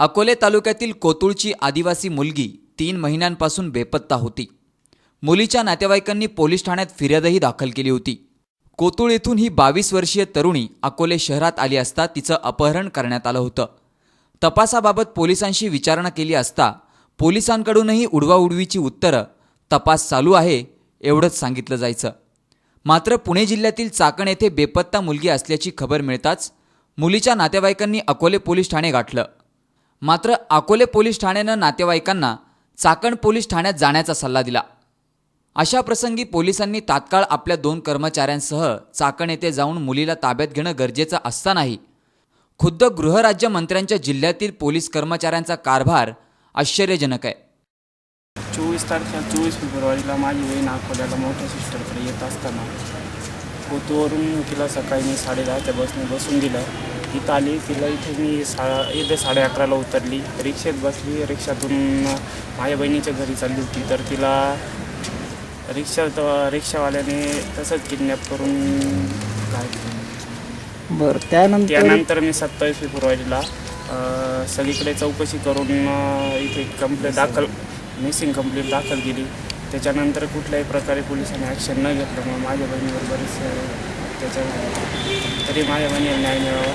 अकोले तालुक्यातील कोतुळची आदिवासी मुलगी तीन महिन्यांपासून बेपत्ता होती. मुलीच्या नातेवाईकांनी पोलीस ठाण्यात फिर्यादही दाखल केली होती. कोतुळ येथून ही बावीस वर्षीय तरुणी अकोले शहरात आली असता तिचं अपहरण करण्यात आलं होतं. तपासाबाबत पोलिसांशी विचारणा केली असता पोलिसांकडूनही उडवाउडवीची उत्तरं तपास चालू आहे एवढंच सांगितलं जायचं. मात्र पुणे जिल्ह्यातील चाकण येथे बेपत्ता मुलगी असल्याची खबर मिळताच मुलीच्या नातेवाईकांनी अकोले पोलीस ठाणे गाठलं. मात्र अकोले पोलीस ठाण्यानं नातेवाईकांना चाकण पोलीस ठाण्यात जाण्याचा सल्ला दिला. अशा प्रसंगी पोलिसांनी तात्काळ आपल्या दोन कर्मचाऱ्यांसह चाकण येथे जाऊन मुलीला ताब्यात घेणं गरजेचं असतानाही खुद्द गृहराज्यमंत्र्यांच्या जिल्ह्यातील पोलीस कर्मचाऱ्यांचा कारभार आश्चर्यजनक आहे. चोवीस तारखेला चोवीस फेब्रुवारीला माझी बहीण अकोल्याला मोठ्या सिस्टरकडे येत असताना कोतूवरून तिला सकाळी मी साडेदहाच्या बसने बसून दिलं. इथं आली तिला इथे मी सा इथे साडे अकराला उतरली. रिक्षेत बसली रिक्षातून माझ्या बहिणीच्या घरी चालली होती. तर तिला रिक्षात रिक्षावाल्याने तसंच किडनॅप करून केलं. बरं त्यानंतर? त्यानंतर मी सत्तावीस फेब्रुवारीला सगळीकडे चौकशी करून इथे कंप्लेंट दाखल मिसिंग कंप्लेंट दाखल केली. त्याच्यानंतर कुठल्याही प्रकारे पोलिसांनी ॲक्शन न घेतलं मग माझ्या बहिणीवर बरेच त्याच्या तरी माझ्या बहिणीला न्याय मिळावा.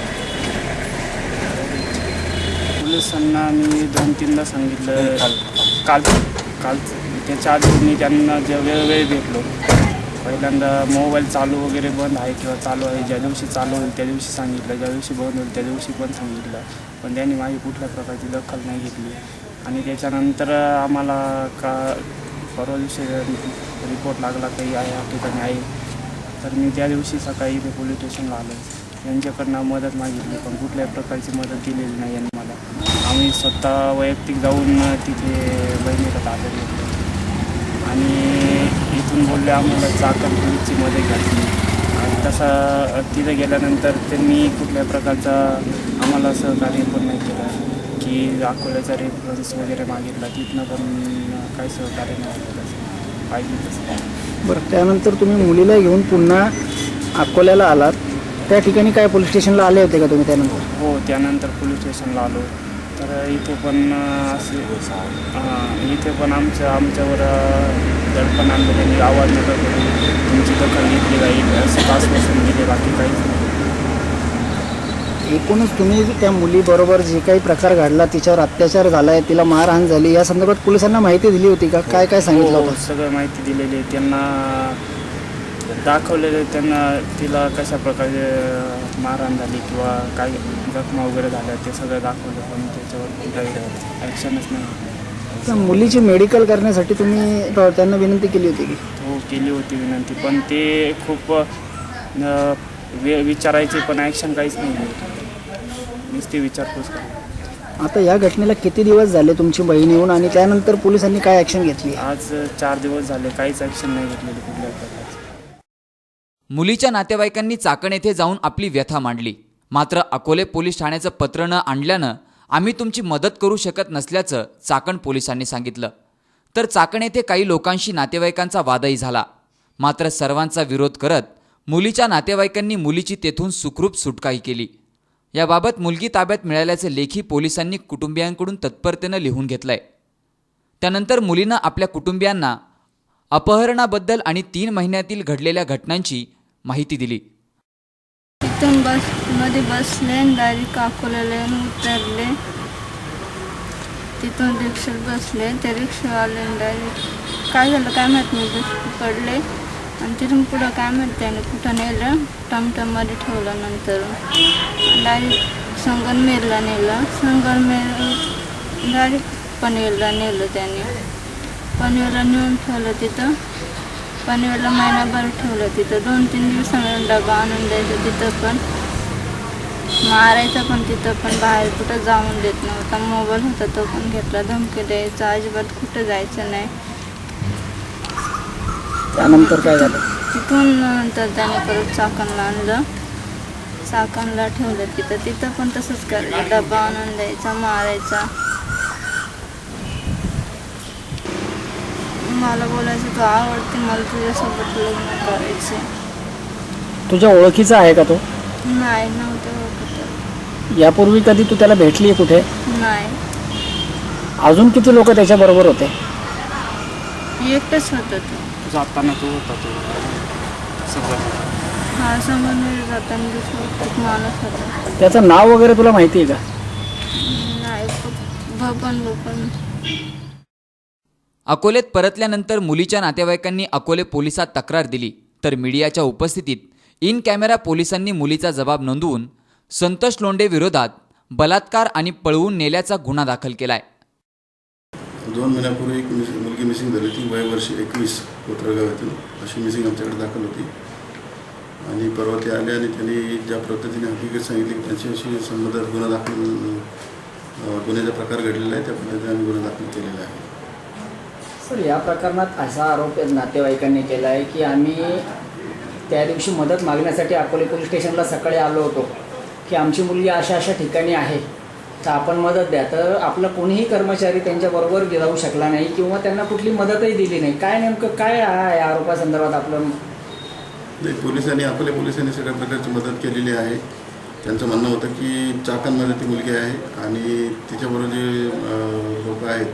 पोलिसांना मी दोन तीनदा सांगितलं. काल. काल त्याच्या आधी मी त्यांना जे वेळोवेळी भेटलो पहिल्यांदा मोबाईल चालू वगैरे बंद आहे किंवा चालू आहे ज्या दिवशी चालू होईल त्या दिवशी सांगितलं ज्या दिवशी बंद होईल त्या दिवशी पण सांगितलं. पण त्यांनी माझी कुठल्या प्रकारची दखल नाही घेतली. आणि त्याच्यानंतर आम्हाला का परवा दिवशी रिपोर्ट लागला काही आहे या ठिकाणी आहे तर मी त्या दिवशी सकाळी इथे पोलीस स्टेशनला आलो. यांच्याकडनं मदत मागितली पण कुठल्याही प्रकारची मदत दिलेली नाही यांनी मला. आम्ही स्वतः वैयक्तिक जाऊन तिथे बहिणीला ताब्यात घेतलं. आणि इथून बोलले आम्हाला चाकण पोलीसची मदत घ्यायची आणि तसा तिथे गेल्यानंतर त्यांनी कुठल्याही प्रकारचा आम्हाला सहकार्य पण नाही केलं. की अकोल्याचा रेफरन्स वगैरे मागितला तिथनं पण काही सहकार्य नाही पाहिजे तसं. बरं त्यानंतर तुम्ही मुलीला घेऊन पुन्हा अकोल्याला आलात. त्या ठिकाणी काय पोलीस स्टेशनला आले होते का तुम्ही त्यानंतर? हो त्यानंतर पोलीस स्टेशनला आलो. तर इथे पण असे हां, इथे पण आमच्या आमच्यावर दडपण आणलं. त्यांनी आवाज नका तुमची दखल घेतली जाईल असं तास बसून गेले बाकी काहीच नाही. एकूणच तुम्ही त्या मुलीबरोबर जे काही प्रकार घडला तिच्यावर अत्याचार झाला आहे तिला मारहाण झाली या संदर्भात पोलिसांना माहिती दिली होती का? काय काय सांगितलं हो, होतं? सगळं माहिती दिलेली आहे. त्यांना दाखवलेले त्यांना तिला कशा प्रकारे अं, मारहाण झाली किंवा काय जखमा वगैरे झाल्या ते सगळं दाखवलं पण त्याच्यावर काही ॲक्शनच नाही. त्या मुलीची मेडिकल करण्यासाठी तुम्ही त्यांना विनंती केली होती की? हो केली होती विनंती. पण ते खूप अं, वे विचारायचे पण ॲक्शन काहीच नाही आहे. नुसती विचारपूस करा. आता या घटनेला किती दिवस झाले तुमची बहीण येऊन आणि त्यानंतर पोलिसांनी काय ॲक्शन घेतली? आज चार दिवस झाले. काहीच ॲक्शन नाही घेतलेली कुठल्या प्रकारची. मुलीच्या नातेवाईकांनी चाकण येथे जाऊन आपली व्यथा मांडली. मात्र अकोले पोलीस ठाण्याचं पत्र न आणल्यानं आम्ही तुमची मदत करू शकत नसल्याचं चाकण पोलिसांनी सांगितलं. तर चाकण येथे काही लोकांशी नातेवाईकांचा वादही झाला. मात्र सर्वांचा विरोध करत मुलीच्या नातेवाईकांनी मुलीची तेथून सुखरूप सुटकाही केली. याबाबत मुलगी ताब्यात मिळाल्याचे लेखी पोलिसांनी कुटुंबियांकडून तत्परतेनं लिहून घेतलंय. त्यानंतर मुलीनं आपल्या कुटुंबियांना अपहरणाबद्दल आणि तीन महिन्यातील घडलेल्या घटनांची माहिती दिली. तिथून बसमध्ये बसले आणि डायरेक्ट अकोल्याला उतरले. तिथून रिक्षात बसले. त्या रिक्षावाले डायरेक्ट काय झालं काय माहीत नाही पडले आणि तिथून पुढं काय माहीत त्याने कुठं नेलं टमटममध्ये ठेवलं नंतर. डायरेक्ट संगनमेरला नेलं. संगनमेर डायरेक्ट पनवेलला नेलं त्याने. पनवेलला नेऊन ठेवलं तिथं. पनवेलला महिनाभर ठेवलं तिथं. दोन तीन दिवसांनी डबा आणून द्यायचा तिथं पण. मारायचा पण तिथं पण. बाहेर कुठं जाऊन देत नव्हता. मोबाईल होता तो पण घेतला. धमकी द्यायचा. अजिबात कुठं जायचं नाही. त्यानंतर काय झालं? तिथून नंतर त्याने परत चाकणला आणलं. चाकणला ठेवलं तिथं. तिथं पण तसंच करायचं डबा आणून द्यायचा मारायचा. मला बोलायचं तू आवडते मला तुझ्यासोबत लग्न करायचे तुझ्या ओळखीचा आहे का तो? नाही नव्हतं ओळखत यापूर्वी कधी तू त्याला भेटली कुठे? नाही. अजून किती लोक त्याच्याबरोबर होते? एकटंच होतं तो जाताना तो होता तो. सगळं. हा समोर जाताना दुसरं एक माणूस होता. त्याचं नाव वगैरे तुला माहिती आहे का? नाही अकोलेत परतल्यानंतर मुलीच्या नातेवाईकांनी अकोले पोलिसात तक्रार दिली. तर मीडियाच्या उपस्थितीत इन कॅमेरा पोलिसांनी मुलीचा जबाब नोंदवून संतोष लोंढे विरोधात बलात्कार आणि पळवून नेल्याचा गुन्हा दाखल केलाय. दोन महिन्यापूर्वी एक मिस मुलगी मिसिंग झाली होती वय वर्ष एकवीस कोत्रगाव येथून अशी मिसिंग आमच्याकडे दाखल होती. आणि परवा ते आले आणि त्यांनी ज्या पद्धतीने हकीकत सांगितली की त्यांच्याशी संबंधात गुन्हा दाखल गुन्ह्याचा प्रकार घडलेला आहे त्या पद्धतीने आम्ही गुन्हा दाखल केलेला आहे. सर या प्रकरणात असा आरोप नातेवाईकांनी केला आहे की आम्ही त्या दिवशी मदत मागण्यासाठी अकोले पोलीस स्टेशनला सकाळी आलो होतो की आमची मुलगी अशा अशा ठिकाणी आहे. तर आपण मदत द्या. तर आपला कोणीही कर्मचारी त्यांच्याबरोबर जाऊ शकला नाही किंवा त्यांना कुठली मदतही दिली नाही. काय नेमकं काय आहे या आरोपासंदर्भात आपलं? नाही पोलिसांनी अकोले पोलिसांनी सगळ्या प्रकारची मदत केलेली आहे. त्यांचं म्हणणं होतं की चाकणमध्ये ती मुलगी आहे आणि तिच्याबरोबर जे लोक आहेत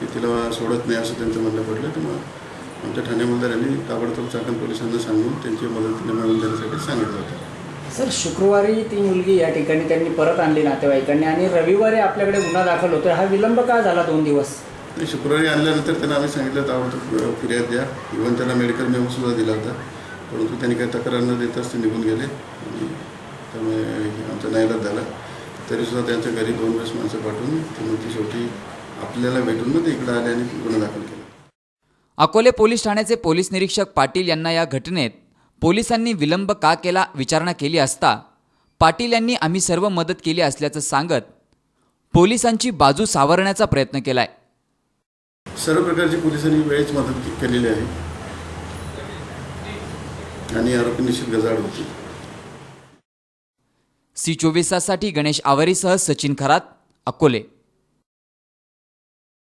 ते तिला सोडत नाही असं त्यांचं म्हणणं पडलं. तर मग आमच्या ठाणे यांनी ताबडतोब चाकण पोलिसांना सांगून त्यांची मदत मिळवून देण्यासाठी सांगितलं होतं. सर शुक्रवारी ती मुलगी या ठिकाणी त्यांनी परत आणली नातेवाईकांनी आणि रविवारी आपल्याकडे गुन्हा दाखल होतोय. हा विलंब का झाला दोन दिवस? आणि शुक्रवारी आणल्यानंतर त्यांना आम्ही सांगितलं ताबडतोब फिर्याद द्या. इव्हन त्यांना मेडिकल मेमो सुद्धा दिला होता. परंतु त्यांनी काही तक्रार न देताच ते निघून गेले आणि त्यामुळे आमचा न्यायालयात झाला. तरीसुद्धा त्यांच्या घरी दोन वेळेस माणसं पाठवून ते मग ती शेवटी आपल्याला भेटून मग ते इकडे आले आणि गुन्हा दाखल केला. अकोले पोलीस ठाण्याचे पोलीस निरीक्षक पाटील यांना या घटनेत पोलिसांनी विलंब का केला विचारणा केली असता पाटील यांनी आम्ही सर्व मदत केली असल्याचं सांगत पोलिसांची बाजू सावरण्याचा प्रयत्न केलाय. सर्व प्रकारची पोलिसांनी वेळेच मदत केलेली आहे. आणि आरोपी निश्चित गजाड होती. सी चोवीस ताससाठी गणेश आवारीसह सचिन खरात अकोले.